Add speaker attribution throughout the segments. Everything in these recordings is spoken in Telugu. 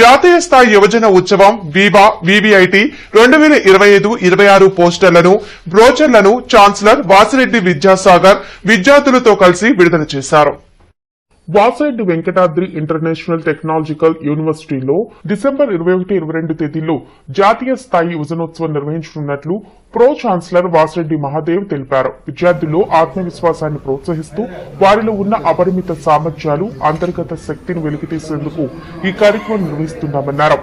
Speaker 1: జాతీయ స్థాయి యువజన ఉత్సవం వివా వివిఐటి రెండు వేల ఇరవై ఐదు ఇరవై ఆరు పోస్టర్లను బ్రోచర్లను ఛాన్సలర్ వాసిరెడ్డి విద్యాసాగర్ విద్యార్థులతో కలిసి విడుదల చేశారు. వాసైడ్ వెంకటాద్రి ఇంటర్నేషనల్ టెక్నాలజికల్ యూనివర్సిటీలో డిసెంబర్ ఇరవై ఒకటి ఇరవై రెండు తేదీల్లో జాతీయ స్థాయి యువజనోత్సవం నిర్వహించనున్నట్లు ప్రో ఛాన్సలర్ వాసిరెడ్డి మహాదేవ్ తెలిపారు. విద్యార్థుల్లో ఆత్మవిశ్వాసాన్ని ప్రోత్సహిస్తూ వారిలో ఉన్న అపరిమిత సామర్థ్యాలు అంతర్గత శక్తిని వెలికితీసేందుకు ఈ కార్యక్రమం నిర్వహిస్తున్నామన్నారు.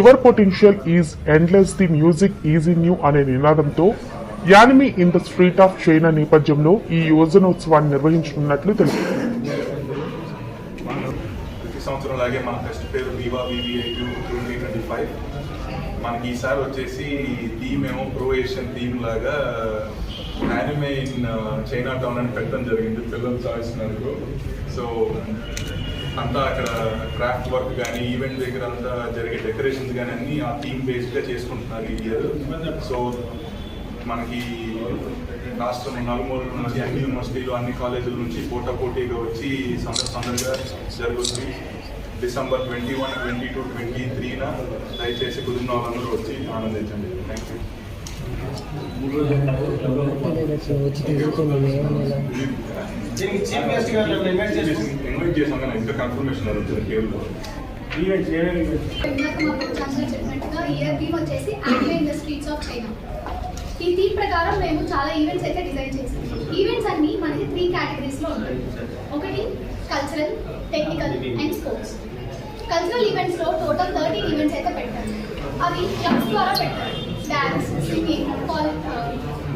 Speaker 1: Your potential is endless the music is in you అనే నినాదంతో anime in the street of China నేపథ్యంలో ఈ యువజనోత్సవాన్ని నిర్వహించనున్నట్లు తెలిపారు.
Speaker 2: సంవత్సరం లాగే మన ఫెస్ట్ పేరు viva VVI two twenty twenty five మనకి ఈసారి వచ్చేసి థీమ్ ఏమో ప్రో ఏషియన్ థీమ్ లాగా యానిమే ఇన్ చైనా టౌన్ అని పెట్టడం జరిగింది పిల్లలు చాయిస్ సో అంతా అక్కడ క్రాఫ్ట్ వర్క్ కానీ ఈవెంట్ దగ్గర అంతా జరిగే డెకరేషన్స్ కానీ అన్నీ ఆ థీమ్ బేస్డ్గా చేసుకుంటున్నారు ఈ ఇయర్ సో మనకి రాష్ట్రం నలుమూల నుంచి అన్ని యూనివర్సిటీలు అన్ని కాలేజీల నుంచి పోటా పోటీగా వచ్చి సందర్ సందర్గా జరుగుతుంది. December twenty one twenty two twenty three దయచేసి కుదిరిన వాళ్ళందరూ వచ్చి ఆనందించండి. థ్యాంక్ యూ
Speaker 3: ఇన్వైట్ చేసుకుంటాం
Speaker 2: ఇన్వైట్ చేసాం కానీ ఇంకా కన్ఫర్మేషన్ అడుగుతుంది కేవలం
Speaker 3: ఈవెంట్స్ ఏమేమి
Speaker 4: ఇయర్ థీమ్ వచ్చేసి anime in the streets of China ఈ థీమ్ ప్రకారం మేము చాలా ఈవెంట్స్ అయితే డిజైన్ చేసాం ఈవెంట్స్ అన్ని మనకి త్రీ కేటగిరీస్లో ఉంటాయి. ఒకటి cultural technical and sports cultural ఈవెంట్స్లో టోటల్ థర్టీన్ ఈవెంట్స్ అయితే పెట్టారు అవి క్లబ్స్ ద్వారా పెట్టారు dance singing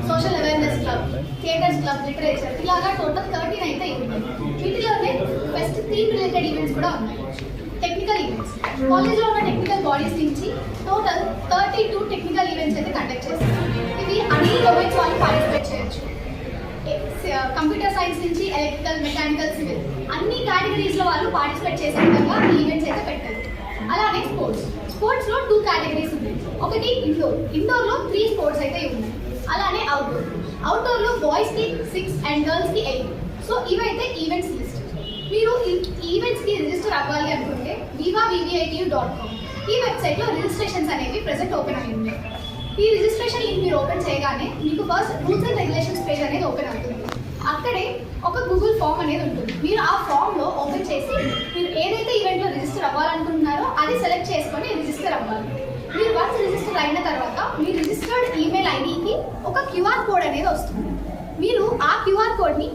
Speaker 4: social awareness club theatres club literature ఇలాగా టోటల్ థర్టీన్ అయితే ఉన్నాయి వీటిలోనే బెస్ట్ థీమ్ రిలేటెడ్ ఈవెంట్స్ కూడా ఉన్నాయి. టెక్నికల్ ఈవెంట్స్ కాలేజ్లో ఉన్న టెక్నికల్ బాడీస్ నుంచి total thirty two technical events అయితే కండక్ట్ చేస్తారు పార్టిసిపేట్ చేయొచ్చు కంప్యూటర్ సైన్స్ నుంచి ఎలక్ట్రికల్ మెకానికల్ సివిల్ అన్ని కేటగిరీస్లో వాళ్ళు పార్టిసిపేట్ చేసే విధంగా ఈవెంట్స్ అయితే పెట్టారు. అలానే స్పోర్ట్స్ స్పోర్ట్స్లో టూ కేటగిరీస్ ఉన్నాయి. ఒకటి ఇండోర్ ఇండోర్లో త్రీ స్పోర్ట్స్ అయితే ఉన్నాయి. అలానే అవుట్డోర్ అవుట్డోర్లో బాయ్స్కి బాయ్స్ సిక్స్ అండ్ గర్ల్స్కి ఎయిట్ సో ఇవైతే ఈవెంట్స్ లిస్ట్ మీరు ఈవెంట్స్కి రిజిస్టర్ అవ్వాలి అనుకుంటే వివా డాట్ కామ్ ఈ వెబ్సైట్లో రిజిస్ట్రేషన్స్ అనేవి ప్రెసెంట్ ఓపెన్ అయి ఉన్నాయి ఈ రిజిస్ట్రేషన్ లింక్ మీరు ఓపెన్ చేయగానే మీకు first rules and regulations page అనేది ఓపెన్ అవుతుంది. అక్కడే ఒక గూగుల్ ఫామ్ అనేది ఉంటుంది. మీరు ఆ ఫామ్లో ఓపెన్ చేసి మీరు ఏదైతే ఈవెంట్లో రిజిస్టర్ అవ్వాలనుకుంటున్నారో అది సెలెక్ట్ చేసుకొని రిజిస్టర్ అవ్వాలి. మీరు వన్స్ రిజిస్టర్ అయిన తర్వాత మీ రిజిస్టర్డ్ ఈమెయిల్ ఐడికి ఒక క్యూఆర్ కోడ్ అనేది వస్తుంది. మీరు ఆ క్యూఆర్ కోడ్ని